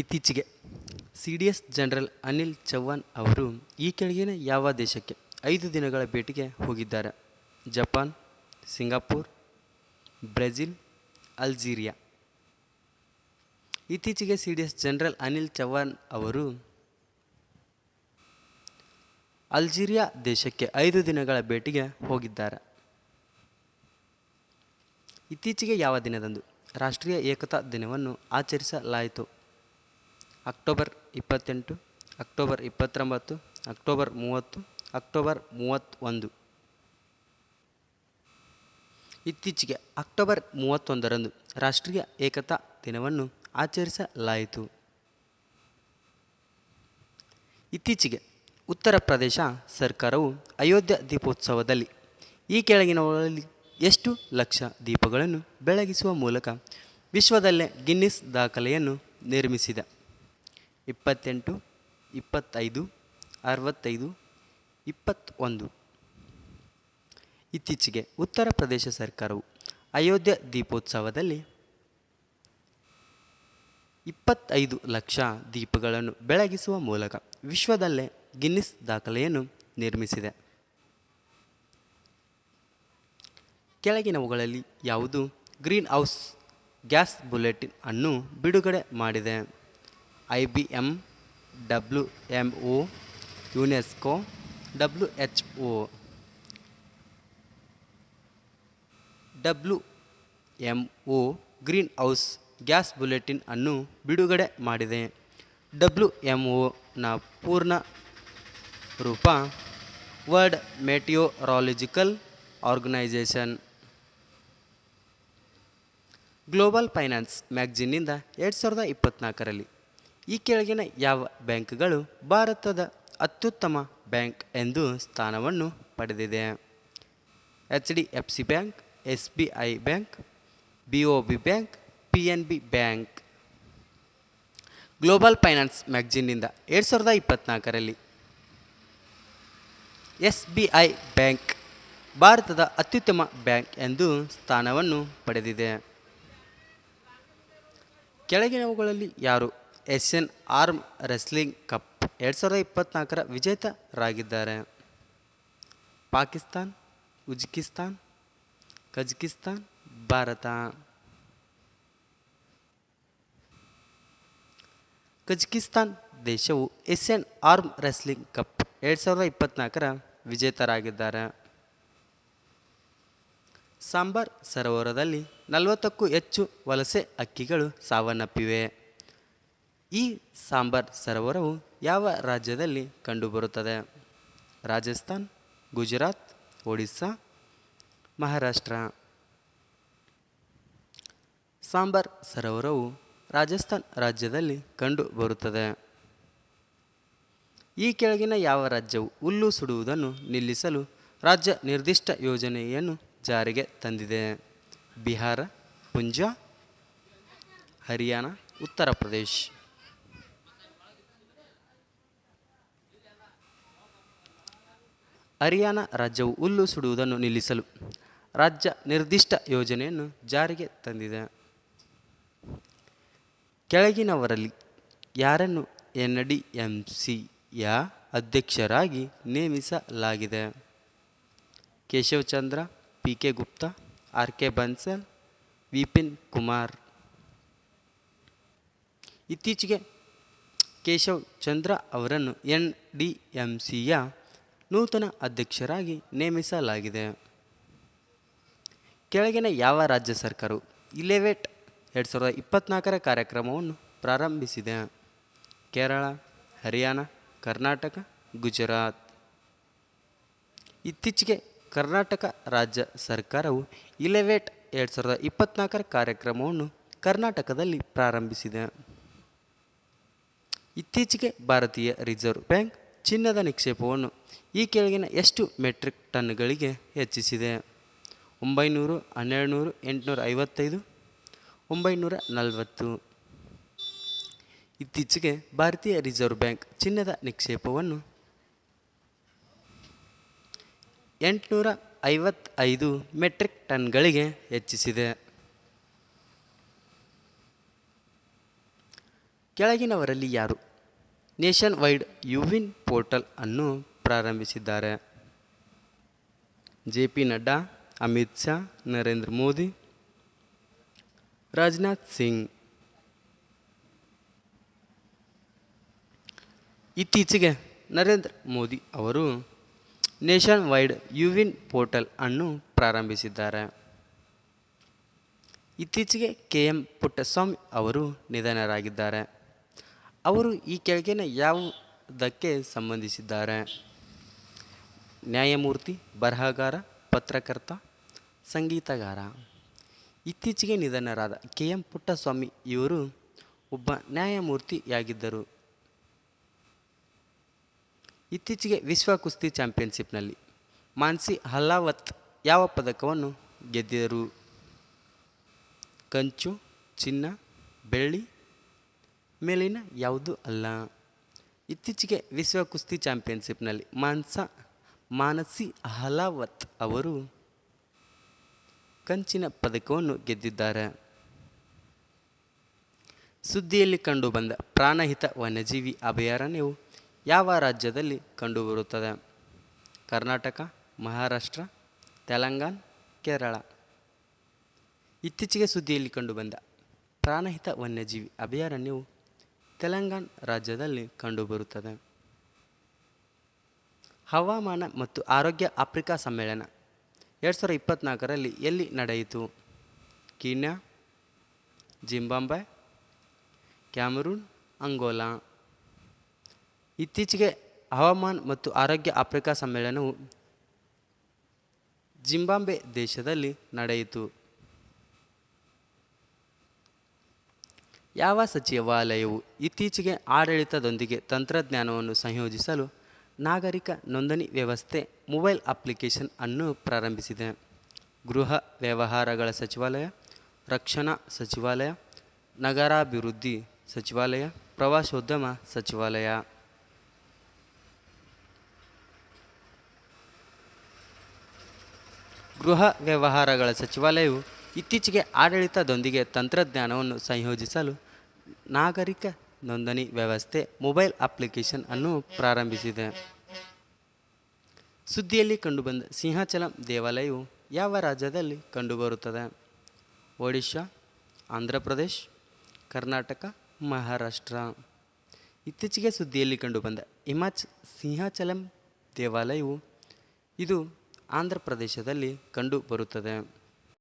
ಇತ್ತೀಚೆಗೆ C D S general Anil Chauhan ಅವರು ಈ ಕೆಳಗಿನ ಯಾವ ದೇಶಕ್ಕೆ ಐದು ದಿನಗಳ ಭೇಟಿಗೆ ಹೋಗಿದ್ದಾರೆ? Japan, Singapore, Brazil, Algeria. ಇತ್ತೀಚೆಗೆ C D S general Anil Chauhan ಅವರು ಅಲ್ಜೀರಿಯಾ ದೇಶಕ್ಕೆ ಐದು ದಿನಗಳ ಭೇಟಿಗೆ ಹೋಗಿದ್ದಾರೆ. ಇತ್ತೀಚೆಗೆ ಯಾವ ದಿನದಂದು ರಾಷ್ಟ್ರೀಯ ಏಕತಾ ದಿನವನ್ನು ಆಚರಿಸಲಾಯಿತು? ಅಕ್ಟೋಬರ್ ಇಪ್ಪತ್ತೆಂಟು, ಅಕ್ಟೋಬರ್ ಇಪ್ಪತ್ತೊಂಬತ್ತು, ಅಕ್ಟೋಬರ್ ಮೂವತ್ತು, ಅಕ್ಟೋಬರ್ ಮೂವತ್ತೊಂದು. ಇತ್ತೀಚೆಗೆ ಅಕ್ಟೋಬರ್ ಮೂವತ್ತೊಂದರಂದು ರಾಷ್ಟ್ರೀಯ ಏಕತಾ ದಿನವನ್ನು ಆಚರಿಸಲಾಯಿತು. ಇತ್ತೀಚೆಗೆ ಉತ್ತರ ಪ್ರದೇಶ ಸರ್ಕಾರವು ಅಯೋಧ್ಯ ದೀಪೋತ್ಸವದಲ್ಲಿ ಈ ಕೆಳಗಿನವುಗಳಲ್ಲಿ ಎಷ್ಟು ಲಕ್ಷ ದೀಪಗಳನ್ನು ಬೆಳಗಿಸುವ ಮೂಲಕ ವಿಶ್ವದಲ್ಲೇ ಗಿನ್ನಿಸ್ ದಾಖಲೆಯನ್ನು ನಿರ್ಮಿಸಿದೆ. ಇಪ್ಪತ್ತೆಂಟು, ಇಪ್ಪತ್ತೈದು, ಅರವತ್ತೈದು, ಇಪ್ಪತ್ತೊಂದು. ಇತ್ತೀಚೆಗೆ ಉತ್ತರ ಪ್ರದೇಶ ಸರ್ಕಾರವು ಅಯೋಧ್ಯೆ ದೀಪೋತ್ಸವದಲ್ಲಿ ಇಪ್ಪತ್ತೈದು ಲಕ್ಷ ದೀಪಗಳನ್ನು ಬೆಳಗಿಸುವ ಮೂಲಕ ವಿಶ್ವದಲ್ಲೇ ಗಿನ್ನಿಸ್ ದಾಖಲೆಯನ್ನು ನಿರ್ಮಿಸಿದೆ. ಕೆಳಗಿನವುಗಳಲ್ಲಿ ಯಾವುದು? ಗ್ರೀನ್ ಹೌಸ್ ಗ್ಯಾಸ್ ಬುಲೆಟಿನ್ ಅನ್ನು ಬಿಡುಗಡೆ ಮಾಡಿದೆ. I B M, W M O UNESCO, W H O W M O greenhouse gas bulletin ಅನ್ನು ಬಿಡುಗಡೆ ಮಾಡಿದೆ. ಡಬ್ಲ್ಯೂ ಎಂ ಒನ ಪೂರ್ಣ ರೂಪ world meteorological organisation. Global finance ಮ್ಯಾಗ್ಜಿನ್ನಿಂದ ಎರಡು ಸಾವಿರದ ಇಪ್ಪತ್ತ್ನಾಲ್ಕರಲ್ಲಿ ಈ ಕೆಳಗಿನ ಯಾವ ಬ್ಯಾಂಕ್ಗಳು ಭಾರತದ ಅತ್ಯುತ್ತಮ ಬ್ಯಾಂಕ್ ಎಂದು ಸ್ಥಾನವನ್ನು ಪಡೆದಿದೆ. H D F C bank, S B I bank, B O B bank, P N B bank. Global finance ಮ್ಯಾಗ್ಜಿನ್ನಿಂದ ಎರಡು ಸಾವಿರದ ಇಪ್ಪತ್ತ್ನಾಲ್ಕರಲ್ಲಿ ಎಸ್ ಬಿ ಐ ಬ್ಯಾಂಕ್ ಭಾರತದ ಅತ್ಯುತ್ತಮ ಬ್ಯಾಂಕ್ ಎಂದು ಸ್ಥಾನವನ್ನು ಪಡೆದಿದೆ. ಕೆಳಗಿನವುಗಳಲ್ಲಿ ಯಾರು ಏಷ್ಯನ್ ಆರ್ಮ್ ರೆಸ್ಲಿಂಗ್ ಕಪ್ ಎರಡು ಸಾವಿರದ ಇಪ್ಪತ್ತ್ನಾಲ್ಕರ ವಿಜೇತರಾಗಿದ್ದಾರೆ. Pakistan Uzbekistan Kazakhstan, Bharat. Kazakhstan ದೇಶವು ಏಷ್ಯನ್ ಆರ್ಮ್ ರೆಸ್ಲಿಂಗ್ ಕಪ್ ಎರಡು ಸಾವಿರದ ಇಪ್ಪತ್ತ್ನಾಲ್ಕರ ವಿಜೇತರಾಗಿದ್ದಾರೆ. ಸಾಂಬಾರ್ ಸರೋವರದಲ್ಲಿ ನಲವತ್ತಕ್ಕೂ ಹೆಚ್ಚು ವಲಸೆ ಅಕ್ಕಿಗಳು ಸಾವನ್ನಪ್ಪಿವೆ. ಈ ಸಾಂಬಾರ್ ಸರೋವರವು ಯಾವ ರಾಜ್ಯದಲ್ಲಿ ಕಂಡುಬರುತ್ತದೆ? ರಾಜಸ್ಥಾನ್, ಗುಜರಾತ್, ಒಡಿಸ್ಸಾ, ಮಹಾರಾಷ್ಟ್ರ. ಸಾಂಬಾರ್ ಸರೋವರವು ರಾಜಸ್ಥಾನ್ ರಾಜ್ಯದಲ್ಲಿ ಕಂಡುಬರುತ್ತದೆ. ಈ ಕೆಳಗಿನ ಯಾವ ರಾಜ್ಯವು ಹುಲ್ಲು ಸುಡುವುದನ್ನು ನಿಲ್ಲಿಸಲು ರಾಜ್ಯ ನಿರ್ದಿಷ್ಟ ಯೋಜನೆಯನ್ನು ಜಾರಿಗೆ ತಂದಿದೆ? ಬಿಹಾರ ಪುಂಜಾ ಹರಿಯಾಣ, ಉತ್ತರ ಪ್ರದೇಶ್. ಹರಿಯಾಣ ರಾಜ್ಯವು ಹುಲ್ಲು ಸುಡುವುದನ್ನು ನಿಲ್ಲಿಸಲು ರಾಜ್ಯ ನಿರ್ದಿಷ್ಟ ಯೋಜನೆಯನ್ನು ಜಾರಿಗೆ ತಂದಿದೆ. ಕೆಳಗಿನವರಲ್ಲಿ ಯಾರನ್ನು ಎನ್ ಡಿ ಎಂ ಸಿಯ ಅಧ್ಯಕ್ಷರಾಗಿ ನೇಮಿಸಲಾಗಿದೆ? Keshav Chandra P K Gupta R K Bansal Vipin Kumar. ಇತ್ತೀಚೆಗೆ ಕೇಶವ್ ಚಂದ್ರ ಅವರನ್ನು ಎನ್ ಡಿ ಎಂ ಸಿಯ ನೂತನ ಅಧ್ಯಕ್ಷರಾಗಿ ನೇಮಿಸಲಾಗಿದೆ. ಕೆಳಗಿನ ಯಾವ ರಾಜ್ಯ ಸರ್ಕಾರವು ಇಲೆವೆಟ್ ಎರಡು ಸಾವಿರದ ಇಪ್ಪತ್ನಾಲ್ಕರ ಕಾರ್ಯಕ್ರಮವನ್ನು ಪ್ರಾರಂಭಿಸಿದೆ? ಕೇರಳ, ಹರಿಯಾಣ, ಕರ್ನಾಟಕ, ಗುಜರಾತ್. ಇತ್ತೀಚೆಗೆ ಕರ್ನಾಟಕ ರಾಜ್ಯ ಸರ್ಕಾರವು ಇಲೆವೆಟ್ ಎರಡು ಸಾವಿರದ ಇಪ್ಪತ್ತ್ನಾಲ್ಕರ ಕಾರ್ಯಕ್ರಮವನ್ನು ಕರ್ನಾಟಕದಲ್ಲಿ ಪ್ರಾರಂಭಿಸಿದೆ. ಇತ್ತೀಚೆಗೆ ಭಾರತೀಯ ರಿಸರ್ವ್ ಬ್ಯಾಂಕ್ ಚಿನ್ನದ ನಿಕ್ಷೇಪವನ್ನು ಈ ಕೆಳಗಿನ ಎಷ್ಟು ಮೆಟ್ರಿಕ್ ಟನ್ಗಳಿಗೆ ಹೆಚ್ಚಿಸಿದೆ? ಒಂಬೈನೂರು ಹನ್ನೆರಡು ನೂರು ಎಂಟುನೂರ ಐವತ್ತೈದು, ಒಂಬೈನೂರ ನಲವತ್ತು. ಇತ್ತೀಚೆಗೆ ಭಾರತೀಯ ರಿಸರ್ವ್ ಬ್ಯಾಂಕ್ ಚಿನ್ನದ ನಿಕ್ಷೇಪವನ್ನು ಎಂಟುನೂರ ಐವತ್ತೈದು ಮೆಟ್ರಿಕ್ ಟನ್ಗಳಿಗೆ ಹೆಚ್ಚಿಸಿದೆ. ಕೆಳಗಿನವರಲ್ಲಿ ಯಾರು? ನೇಷನ್ ವೈಡ್ ಯುವಿನ್ ಪೋರ್ಟಲ್ ಅನ್ನು ಪ್ರಾರಂಭಿಸಿದ್ದಾರೆ. J P Nadda, Amit Shah, Narendra Modi, Rajnath Singh. ಇತ್ತೀಚೆಗೆ ನರೇಂದ್ರ ಮೋದಿ ಅವರು ನೇಷನ್ ವೈಡ್ ಯುವಿನ್ ಪೋರ್ಟಲ್ ಅನ್ನು ಪ್ರಾರಂಭಿಸಿದ್ದಾರೆ. ಇತ್ತೀಚೆಗೆ ಕೆ ಎಂ ಪುಟ್ಟಸ್ವಾಮಿ ಅವರು ನಿಧನರಾಗಿದ್ದಾರೆ. ಅವರು ಈ ಕೆಳಗಿನ ಯಾವುದಕ್ಕೆ ಸಂಬಂಧಿಸಿದ್ದಾರೆ? ನ್ಯಾಯಮೂರ್ತಿ, ಬರಹಗಾರ, ಪತ್ರಕರ್ತ, ಸಂಗೀತಗಾರ. ಇತ್ತೀಚೆಗೆ ನಿಧನರಾದ ಕೆ ಎಂ ಪುಟ್ಟಸ್ವಾಮಿ ಇವರು ಒಬ್ಬ ನ್ಯಾಯಮೂರ್ತಿಯಾಗಿದ್ದರು. ಇತ್ತೀಚೆಗೆ ವಿಶ್ವ ಕುಸ್ತಿ ಚಾಂಪಿಯನ್ಶಿಪ್ನಲ್ಲಿ ಮಾನ್ಸಿ ಹಲ್ಲಾವತ್ ಯಾವ ಪದಕವನ್ನು ಗೆದ್ದರು ಕಂಚು, ಚಿನ್ನ, ಬೆಳ್ಳಿ ಮೇಲಿನ ಯಾವುದೂ ಅಲ್ಲ. ಇತ್ತೀಚೆಗೆ ವಿಶ್ವ ಕುಸ್ತಿ ಚಾಂಪಿಯನ್ಶಿಪ್ನಲ್ಲಿ ಮಾನ್ಸ, ಮಾನಸಿ ಅಹ್ಲಾವತ್ ಅವರು ಕಂಚಿನ ಪದಕವನ್ನು ಗೆದ್ದಿದ್ದಾರೆ. ಸುದ್ದಿಯಲ್ಲಿ ಕಂಡುಬಂದ ಪ್ರಾಣಹಿತ ವನ್ಯಜೀವಿ ಅಭಯಾರಣ್ಯವು ಯಾವ ರಾಜ್ಯದಲ್ಲಿ ಕಂಡುಬರುತ್ತದೆ? ಕರ್ನಾಟಕ, ಮಹಾರಾಷ್ಟ್ರ, ತೆಲಂಗಾಣ, ಕೇರಳ. ಇತ್ತೀಚೆಗೆ ಸುದ್ದಿಯಲ್ಲಿ ಕಂಡುಬಂದ ಪ್ರಾಣಹಿತ ವನ್ಯಜೀವಿ ಅಭಯಾರಣ್ಯವು ತೆಲಂಗಾಣ ರಾಜ್ಯದಲ್ಲಿ ಕಂಡುಬರುತ್ತದೆ. ಹವಾಮಾನ ಮತ್ತು ಆರೋಗ್ಯ ಆಫ್ರಿಕಾ ಸಮ್ಮೇಳನ ಎರಡು ಸಾವಿರದ ಇಪ್ಪತ್ತ್ನಾಲ್ಕರಲ್ಲಿ ಎಲ್ಲಿ ನಡೆಯಿತು? Kenya Zimbabwe Cameroon, Angola. ಇತ್ತೀಚೆಗೆ ಹವಾಮಾನ ಮತ್ತು ಆರೋಗ್ಯ ಆಫ್ರಿಕಾ ಸಮ್ಮೇಳನವು ಜಿಂಬಾಂಬೆ ದೇಶದಲ್ಲಿ ನಡೆಯಿತು. ಯಾವ ಸಚಿವಾಲಯವು ಇತ್ತೀಚೆಗೆ ಆಡಳಿತದೊಂದಿಗೆ ತಂತ್ರಜ್ಞಾನವನ್ನು ಸಂಯೋಜಿಸಲು ನಾಗರಿಕ ನೋಂದಣಿ ವ್ಯವಸ್ಥೆ ಮೊಬೈಲ್ ಅಪ್ಲಿಕೇಶನ್ ಅನ್ನು ಪ್ರಾರಂಭಿಸಿದೆ? ಗೃಹ ವ್ಯವಹಾರಗಳ ಸಚಿವಾಲಯ, ರಕ್ಷಣಾ ಸಚಿವಾಲಯ, ನಗರಾಭಿವೃದ್ಧಿ ಸಚಿವಾಲಯ, ಪ್ರವಾಸೋದ್ಯಮ ಸಚಿವಾಲಯ. ಗೃಹ ವ್ಯವಹಾರಗಳ ಸಚಿವಾಲಯವು ಇತ್ತೀಚೆಗೆ ಆಡಳಿತದೊಂದಿಗೆ ತಂತ್ರಜ್ಞಾನವನ್ನು ಸಂಯೋಜಿಸಲು ನಾಗರಿಕ ನೋಂದಣಿ ವ್ಯವಸ್ಥೆ ಮೊಬೈಲ್ ಅಪ್ಲಿಕೇಶನ್ ಅನ್ನು ಪ್ರಾರಂಭಿಸಿದೆ. ಸುದ್ದಿಯಲ್ಲಿ ಕಂಡುಬಂದ ಸಿಂಹಾಚಲಂ ದೇವಾಲಯವು ಯಾವ ರಾಜ್ಯದಲ್ಲಿ ಕಂಡುಬರುತ್ತದೆ? ಒಡಿಶಾ ಆಂಧ್ರ ಪ್ರದೇಶ್ ಕರ್ನಾಟಕ, ಮಹಾರಾಷ್ಟ್ರ. ಇತ್ತೀಚೆಗೆ ಸುದ್ದಿಯಲ್ಲಿ ಕಂಡುಬಂದ ಹಿಮಾಚ್ ಸಿಂಹಾಚಲಂ ದೇವಾಲಯವು ಇದು ಆಂಧ್ರ ಪ್ರದೇಶದಲ್ಲಿ ಕಂಡುಬರುತ್ತದೆ.